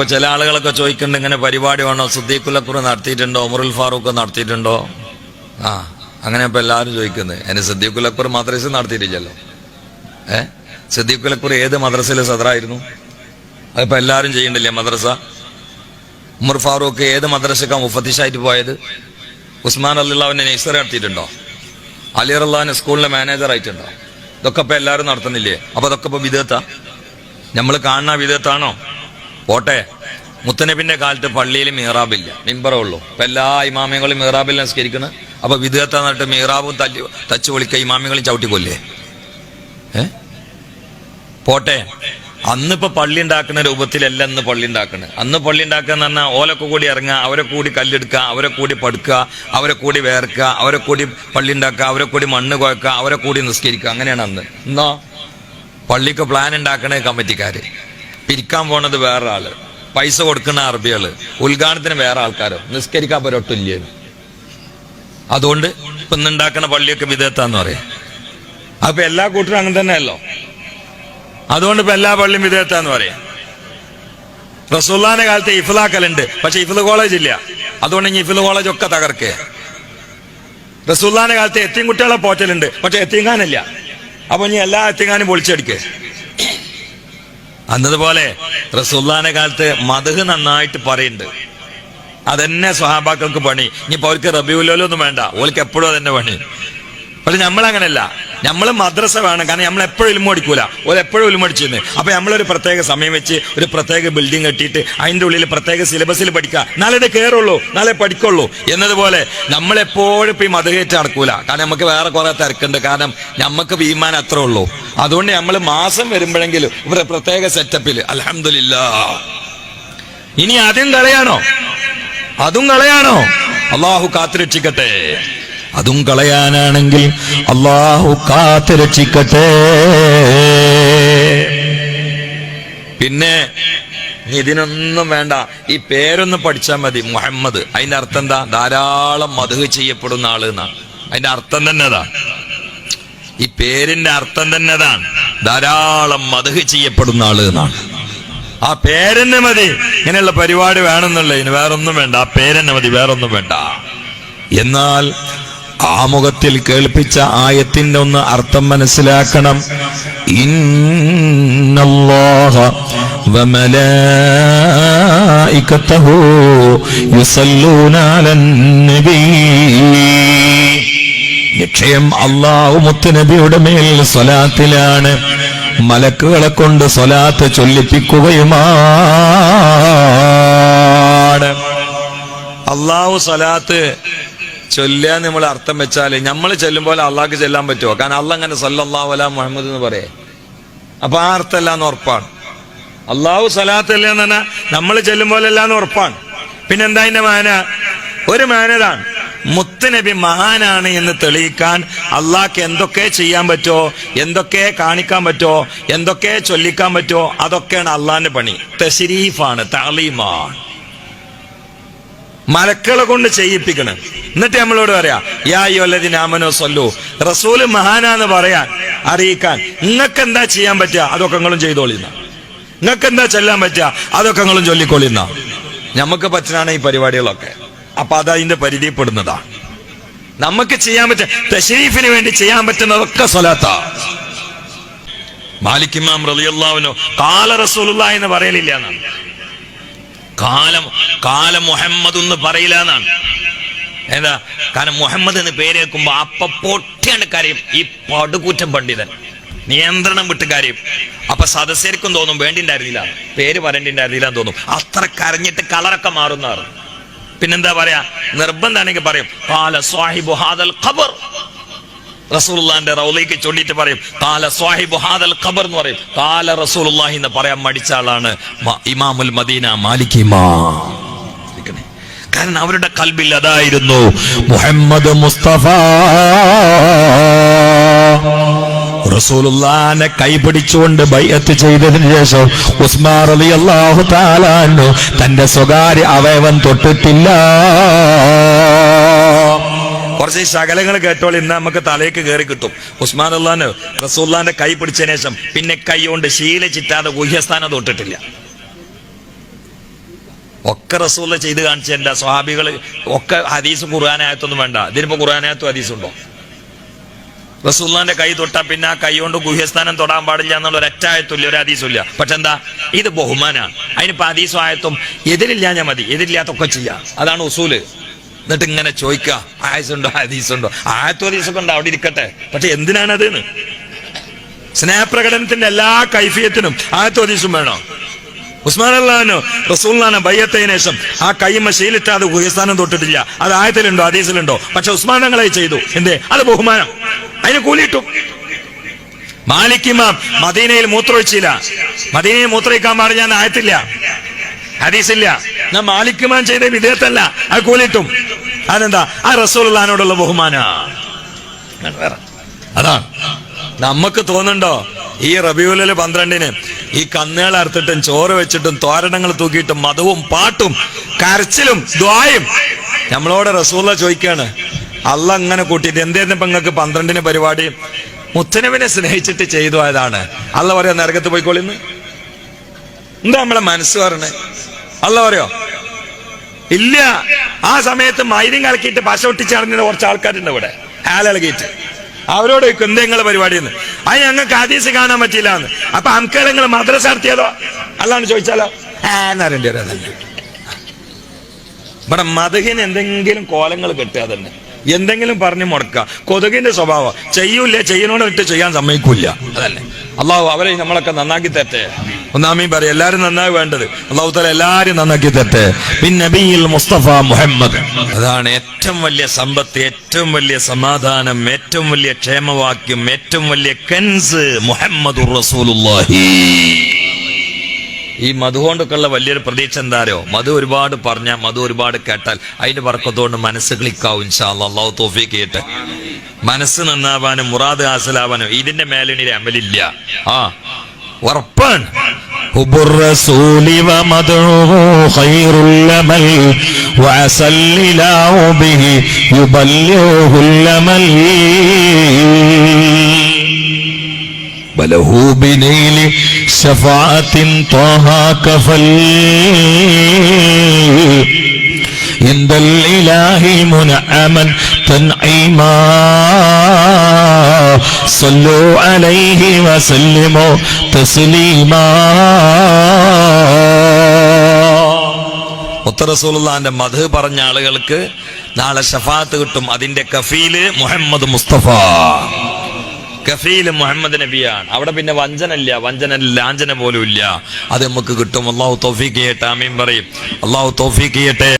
ഇപ്പൊ ചില ആളുകളൊക്കെ ചോദിക്കുന്നുണ്ട് ഇങ്ങനെ പരിപാടി വേണോ സുദ്ദീഖുലക്കുറ നടത്തിയിട്ടുണ്ടോ? ഉമറുൽ ഫാറൂഖ് നടത്തിയിട്ടുണ്ടോ? ആ അങ്ങനെ ഇപ്പൊ എല്ലാവരും ചോദിക്കുന്നത് എന്നെ സിദ്ദീഖുലക്കുർ മദ്രസ നടത്തിയിട്ടില്ലല്ലോ. ഏ? സിദ്ദീഖുലക്കുർ ഏത് മദ്രസയിലെ സദറായിരുന്നു? അതിപ്പോ എല്ലാവരും ചെയ്യണ്ടില്ലേ മദ്രസ? ഉമർ ഫാറൂഖ് ഏത് മദ്രസക്കാ മുഫത്തിഷായിട്ട് പോയത്? ഉസ്മാൻ അല്ലാവിനെ നഴ്സറി നടത്തിയിട്ടുണ്ടോ? അലി അള്ളഹാനെ സ്കൂളിലെ മാനേജർ ആയിട്ടുണ്ടോ? ഇതൊക്കെ ഇപ്പൊ എല്ലാവരും നടത്തുന്നില്ലേ? അപ്പൊ അതൊക്കെ ഇപ്പൊ വിധേത്ത നമ്മൾ കാണുന്ന വിധേയത്താണോ? പോട്ടെ. മുത്തനബിന്റെ കാലത്ത് പള്ളിയിൽ മീറാബില്ല മിമ്പറേ ഉള്ളൂ ഇപ്പൊ എല്ലാ ഇമാമിയങ്ങളും മീറാബിൽ നിസ്കരിക്കുന്നത് അപ്പൊ വിധേയത്തെ നട്ട് മീറാബും തല്ലി തച്ചു പൊളിക്ക ഇമാമികളും ചവിട്ടിക്കൊല്ലേ? ഏ? പോട്ടെ. അന്നിപ്പോ പള്ളി ഉണ്ടാക്കുന്ന രൂപത്തിലല്ല അന്ന് പള്ളി ഉണ്ടാക്കുന്നത് അന്ന് പള്ളി ഉണ്ടാക്കുക എന്ന് പറഞ്ഞാൽ ഓലൊക്കെ കൂടി ഇറങ്ങുക അവരെ കൂടി കല്ലെടുക്കുക അവരെ കൂടി പടുക്കുക അവരെ കൂടി വേർക്കുക അവരെ കൂടി പള്ളി ഉണ്ടാക്കുക അവരെ കൂടി മണ്ണ് കുഴക്കുക അവരെ കൂടി നിസ്കരിക്കുക. അങ്ങനെയാണ് അന്ന്. എന്നോ പള്ളിക്ക് പ്ലാൻ ഉണ്ടാക്കണേ കമ്മിറ്റിക്കാര്. പിരിക്കാൻ പോണത് വേറെ ആൾ പൈസ കൊടുക്കുന്ന അറബികൾ. ഉദ്ഘാടനത്തിന് വേറെ ആൾക്കാരോ. നിസ്കരിക്കാൻ പറ്റൊട്ടില്ലേ അതുകൊണ്ട് ഇപ്പൊ ഇന്നുണ്ടാക്കുന്ന പള്ളിയൊക്കെ വിധേയത്താന്ന് പറയാം. അപ്പൊ എല്ലാ കൂട്ടരും അങ്ങനെ തന്നെയല്ലോ. അതുകൊണ്ട് ഇപ്പൊ എല്ലാ പള്ളിയും വിധേയത്താന്ന് പറയാം. റസൂല്ലാന്റെ കാലത്ത് ഇഫ്ലാക്കലുണ്ട്. പക്ഷെ ഇഫ്ല കോളേജ് ഇല്ല. അതുകൊണ്ട് ഇഫ്ല കോളേജ് ഒക്കെ തകർക്കേ. റസൂല്ലാന്റെ കാലത്ത് എത്തിയും കുട്ടികളെ പോറ്റലുണ്ട്. പക്ഷെ എത്തിയങ്ങാനില്ല അപ്പൊ ഇനി എല്ലാ എത്തിങ്കാനും പൊളിച്ചെടുക്കേ. അന്നതുപോലെ റസൂല്ലാന്റെ കാലത്ത് മധുഹ് നന്നായിട്ട് പറയുന്നുണ്ട് അതന്നെ സ്വഹാബാക്കൾക്ക് പണി. ഇനിയിപ്പോ അവർക്ക് റബിയുലോലൊന്നും വേണ്ട. ഓൾക്ക് എപ്പോഴും അതന്നെ പണി. പക്ഷെ നമ്മളങ്ങനല്ല. നമ്മൾ മദ്രസ വേണം. കാരണം നമ്മൾ എപ്പോഴും അടിക്കൂല. ഒരു എപ്പോഴും ഇലുമടിച്ചിരുന്നു അപ്പൊ നമ്മളൊരു പ്രത്യേക സമയം വെച്ച് ഒരു പ്രത്യേക ബിൽഡിംഗ് കെട്ടിയിട്ട് അതിന്റെ ഉള്ളിൽ പ്രത്യേക സിലബസിൽ പഠിക്കുക. നാളെ കയറുള്ളൂ നാളെ പഠിക്കുള്ളൂ. എന്നതുപോലെ നമ്മളെപ്പോഴും ഇപ്പം ഈ മതകേറ്റ് നടക്കൂല. കാരണം നമുക്ക് വേറെ കുറെ തിരക്കുണ്ട്. കാരണം നമുക്ക് വിമാനം അത്ര ഉള്ളൂ. അതുകൊണ്ട് നമ്മൾ മാസം വരുമ്പോഴെങ്കിലും ഇവിടെ പ്രത്യേക സെറ്റപ്പിൽ അലഹമില്ല ഇനി അതും കളയാണോ? അതും കളയാണോ? അള്ളാഹു കാത്തുരക്ഷിക്കട്ടെ അതും കളയാനാണെങ്കിൽ അള്ളാഹു കാത്തുരക്ഷിക്കട്ടെ പിന്നെ ഇതിനൊന്നും വേണ്ട. ഈ പേരൊന്ന് പഠിച്ചാൽ മതി മുഹമ്മദ്. അതിന്റെ അർത്ഥം എന്താ? ധാരാളം മധു ചെയ്യപ്പെടുന്ന ആൾ എന്നാണ് അതിന്റെ അർത്ഥം തന്നെ അതാ. ഈ പേരിന്റെ അർത്ഥം തന്നെ ധാരാളം മധു ചെയ്യപ്പെടുന്ന ആൾ എന്നാണ് ആ പേരെന്നെ മതി. ഇങ്ങനെയുള്ള പരിപാടി വേണമെന്നുള്ളതിന് വേറൊന്നും വേണ്ട. ആ പേരെന്നെ മതി. വേറൊന്നും വേണ്ട. എന്നാൽ ആമുഖത്തിൽ കേൾപ്പിച്ച ആയത്തിന്റെ ഒന്ന് അർത്ഥം മനസ്സിലാക്കണം. ഇന്നല്ലാഹ വമലായികതഹു യുസല്ലൂന അലൻ നബി. നിശ്ചയം അള്ളാഹു മുത്തുനബിയുടെ മേൽ സ്വലാത്തിലാണ്. മലക്കുകളെ കൊണ്ട് സ്വലാത്ത് ചൊല്ലിപ്പിക്കുകയുമാണ്. അള്ളാഹു സ്വലാത്ത് ചൊല്ലുക നമ്മൾ അർത്ഥം വെച്ചാൽ നമ്മൾ ചെല്ലുമ്പോൾ അള്ളാഹ്ക്ക് ചെല്ലാൻ പറ്റുമോ? കാരണം അള്ള അങ്ങനെ സല്ലാ വല മുഹമ്മദ് എന്ന് പറയേ. അപ്പൊ ആ അർത്ഥമല്ല എന്ന് ഉറപ്പാണ്. അള്ളാഹു സലാത്ത് അല്ല എന്ന് പറഞ്ഞാൽ നമ്മൾ ചെല്ലുമ്പോലല്ല എന്ന് ഉറപ്പാണ് പിന്നെന്താ അതിന്റെ മാന? ഒരു മാനതാണ് മുത്തുനബി മഹാനാണ് എന്ന് തെളിയിക്കാൻ അള്ളാഹ്ക്ക് എന്തൊക്കെ ചെയ്യാൻ പറ്റുമോ എന്തൊക്കെ കാണിക്കാൻ പറ്റുമോ എന്തൊക്കെ ചൊല്ലിക്കാൻ പറ്റുമോ അതൊക്കെയാണ് അള്ളാഹിന്റെ പണി. തശരീഫാണ് താലീമാണ് മലക്കളെ കൊണ്ട് ചെയ്യിപ്പിക്കണം. എന്നിട്ട് നമ്മളോട് പറയാ യാ യൊല്ലതിന് നാമനോ സൊല്ലു റസൂൽ മഹാനാന്ന് പറയാൻ അറിയിക്കാൻ നിങ്ങൾക്ക് എന്താ ചെയ്യാൻ പറ്റുക? അതൊക്കെ നിങ്ങളും ചെയ്തോളിന്ന. നിങ്ങൾക്ക് എന്താ ചെല്ലാൻ പറ്റുക? അതൊക്കെ നിങ്ങളും ചൊല്ലിക്കൊള്ളിന്ന നമുക്ക് പറ്റുന്നതാണ് ഈ പരിപാടികളൊക്കെ. അപ്പൊ അത് അതിന്റെ പരിധിപ്പെടുന്നതാ. നമുക്ക് ചെയ്യാൻ പറ്റ തഷരീഫിന് വേണ്ടി ചെയ്യാൻ പറ്റുന്നതൊക്കെ സ്വലാത്താ. മാലിക്കിമാം ഇമാം റളിയല്ലാഹുവിനോ കാല റസൂലുള്ള എന്ന് പറയലില്ല എന്നാണ്. കാലം കാലം മുഹമ്മദ് എന്ന് പറയില്ല എന്നാണ്. എന്താ? കാരണം മുഹമ്മദ് എന്ന് പേരേക്കുമ്പോ അപ്പൊ പൊട്ടിയാണ് കാര്യം. ഈ പടുകൂറ്റം പണ്ഡിതൻ. നിയന്ത്രണം വിട്ട് കാര്യം. അപ്പൊ സദസ്യർക്കും തോന്നും വേണ്ടിണ്ടായിരുന്നില്ല. പേര് പറയേണ്ടിണ്ടായിരുന്നില്ല എന്ന് തോന്നും. അത്ര കരഞ്ഞിട്ട് കളറൊക്കെ മാറുന്നാറ് പിന്നെന്താ പറയാ? നിർബന്ധാണെങ്കിൽ പറയും കാല സ്വാഹിബു ഹാദൽ ഖബർ. റസൂലുള്ളാന്റെ റൗലേക്ക് ചൊല്ലിട്ട് പറയും കാല സ്വാഹിബ് ഹാദൽ ഖബർ എന്ന് പറയും. കാല റസൂലുള്ളാഹി എന്ന് പറയാൻ മടിച്ച ആളാണ് ഇമാമുൽ മദീന മാലിക് ഇമാം. കാരണം അവരുടെ കൽബിൽ അതായിരുന്നു മുഹമ്മദ് മുസ്തഫ. റസൂലുള്ളാനെ കൈപിടിച്ചുകൊണ്ട് ബൈഅത്ത് ചെയ്തതിനു ശേഷം ഉസ്മാൻ റളിയല്ലാഹു തആല തന്റെ സ്വകാര്യ അവയവം തൊട്ടിട്ടില്ല. കുറച്ച് ശകലങ്ങൾ കേട്ടോൾ ഇന്ന് നമുക്ക് തലയ്ക്ക് കയറി കിട്ടും. ഉസ്മാൻ അള്ളഹാന് റസൂല്ലാന്റെ കൈ പിടിച്ചതിന് ശേഷം പിന്നെ കൈ കൊണ്ട് ചിറ്റാതെ ഗുഹ്യസ്ഥാനം തൊട്ടിട്ടില്ല. ഒക്കെ റസൂല ചെയ്ത് കാണിച്ചതിന്റെ സ്വഹാബികൾ ഒക്കെ ഹദീസ് ഖുർആാനായത്തൊന്നും വേണ്ട. ഇതിനിപ്പോ ഖുർആാനായത്തും ഹദീസുണ്ടോ? റസൂല്ലാന്റെ കൈ തൊട്ടാ പിന്നെ ആ കൈ കൊണ്ട് ഗുഹ്യസ്ഥാനം തൊടാൻ പാടില്ല എന്നുള്ള ഒരറ്റായത്തില്ല ഒരു ഹദീസുമില്ല. പക്ഷെ എന്താ? ഇത് ബഹുമാനാണ്. അതിനിപ്പോ ഹദീസും ആയത്തും എതിരില്ല ഞാൻ മതി. എതിരില്ലാത്തൊക്കെ ചെയ്യാം. അതാണ് ഉസൂൽ. എന്നിട്ട് ഇങ്ങനെ ചോദിക്കുക ആയസുണ്ടോ ഹദീസുണ്ടോ? ആയത്തോ ഹദീസൊക്കെ ഉണ്ട് അവിടെ ഇരിക്കട്ടെ. പക്ഷെ എന്തിനാണത് സ്നേഹപ്രകടനത്തിന്റെ എല്ലാ കൈഫിയത്തിനും ആയത്തോ ഹദീസും വേണോ? ഉസ്മാൻ അള്ളഹാനോ റസൂൽനാന ബയ്യത്തതിനു ശേഷം ആ കൈമ ശീലിട്ടാതെ ഗുഹസ്ഥാനം തൊട്ടിട്ടില്ല. അത് ആയത്തിലുണ്ടോ ഹദീസിലുണ്ടോ? പക്ഷെ ഉസ്മാൻ തങ്ങളെ ചെയ്തു. എന്തേ? അത് ബഹുമാനം. അതിന് കൂലിയിട്ടു. മാലിക് ഇമാം മദീനയിൽ മൂത്രമൊഴിച്ചില്ല. മദീനയിൽ മൂത്രയിക്കാൻ പാടില്ല ഞാൻ ആയത്തില്ല. ഹദീസില്ല. ഞാൻ മാലിക് ഇമാം ചെയ്ത വിധേയത്തല്ല. അത് കൂലിട്ടും അതെന്താ? ആ റസോലുള്ള ബഹുമാന. അതാണ് നമുക്ക് തോന്നുന്നുണ്ടോ? ഈ റബിയുലിൽ പന്ത്രണ്ടിന് ഈ കന്നുകൾ അറുത്തിട്ടും ചോറ് വെച്ചിട്ടും തോരണങ്ങൾ തൂക്കിയിട്ടും മതവും പാട്ടും കരച്ചിലും ദ്വായും നമ്മളോട് റസൂല ചോദിക്കാണ്. അല്ല അങ്ങനെ കൂട്ടിയിട്ട് എന്തായിരുന്നു ഇപ്പൊ നിങ്ങൾക്ക് പന്ത്രണ്ടിന് പരിപാടി? മുത്തനവിനെ സ്നേഹിച്ചിട്ട് ചെയ്തു ആയതാണ് അല്ല പറയാ നരകത്ത് പോയിക്കോളിന്ന് എന്താ നമ്മളെ മനസ്സ് പറഞ്ഞേ? അല്ല പറയോ? ഇല്ല. ആ സമയത്ത് മൈര്യം കലക്കിയിട്ട് പശ ഒട്ടിച്ചറിഞ്ഞ കുറച്ച് ആൾക്കാരുണ്ട് ഇവിടെ. ഹാലിളകിയിട്ട് അവരോട് എന്തെങ്കിലും പരിപാടി എന്ന് അത് ഞങ്ങൾക്ക് ആദീസ് കാണാൻ പറ്റില്ല എന്ന് അപ്പൊ അംക്കൾ നിങ്ങൾ മദ്രസ നടത്തിയതോ? അല്ലാന്ന് ചോദിച്ചാലോ? എന്നറിയേണ്ടി ഇവിടെ മധുഹിന് എന്തെങ്കിലും കോലങ്ങൾ കെട്ടുക തന്നെ. എന്തെങ്കിലും പറഞ്ഞു മുടക്കുക. കൊതുകിന്റെ സ്വഭാവം. ചെയ്യൂല ചെയ്യണോട് ഇട്ട് ചെയ്യാൻ സമ്മതിക്കൂല. അതല്ലേ. അള്ളാഹു അവരെ നമ്മളൊക്കെ നന്നാക്കി തരട്ടെ. ഒന്നാമീ പറയും എല്ലാരും നന്നായി വേണ്ടത്. അള്ളാഹു തല എല്ലാരും നന്നാക്കി തരട്ടെ. പിന്നെ മുസ്തഫ മുഹമ്മദ്. അതാണ് ഏറ്റവും വലിയ സമ്പത്ത് ഏറ്റവും വലിയ സമാധാനം ഏറ്റവും വലിയ ക്ഷേമവാക്യം ഏറ്റവും വലിയ കൻസ് മുഹമ്മദ് ഈ മധു കൊണ്ടൊക്കെയുള്ള വലിയൊരു പ്രതീക്ഷ എന്താരോ മധു ഒരുപാട് പറഞ്ഞാൽ മധു ഒരുപാട് കേട്ടാൽ അതിന്റെ വർക്കത്തോണ്ട് മനസ്സ് ക്ലിക്കാവും ഇൻഷാല്ലാ അള്ളാഹു തോഫീക്ക് ചെയ്യട്ടെ. മനസ്സ് നന്നാവാനും മുറാദ് ഹാസലാവാനും ഇതിന്റെ മേലെ അമലില്ല. ആ. ഉറപ്പാണ് حب الرسول ومدعوه خير الأمل وعسى الإله به يبلغه الأمل وله بنيل شفاعة طه كفل عند الإله منعما تنعيما صلوا عليه وسلموا تسليما മുത്തറസൂലുള്ളാന്റെ മധു പറഞ്ഞ ആളുകൾക്ക് നാളെ ഷഫാത്ത് കിട്ടും അതിന്റെ കഫീല് മുഹമ്മദ് മുസ്തഫ കഫീല് മുഹമ്മദ് നബിയാണ് അവിടെ പിന്നെ വഞ്ചനല്ല വഞ്ചന ലാഞ്ചന പോലും ഇല്ല അത് നമുക്ക് കിട്ടും അള്ളാഹു തോഫീക്ക് ചെയ്യട്ടെ ആമീൻ പറയും അള്ളാഹു തോഫീക്ക് ചെയ്യട്ടെ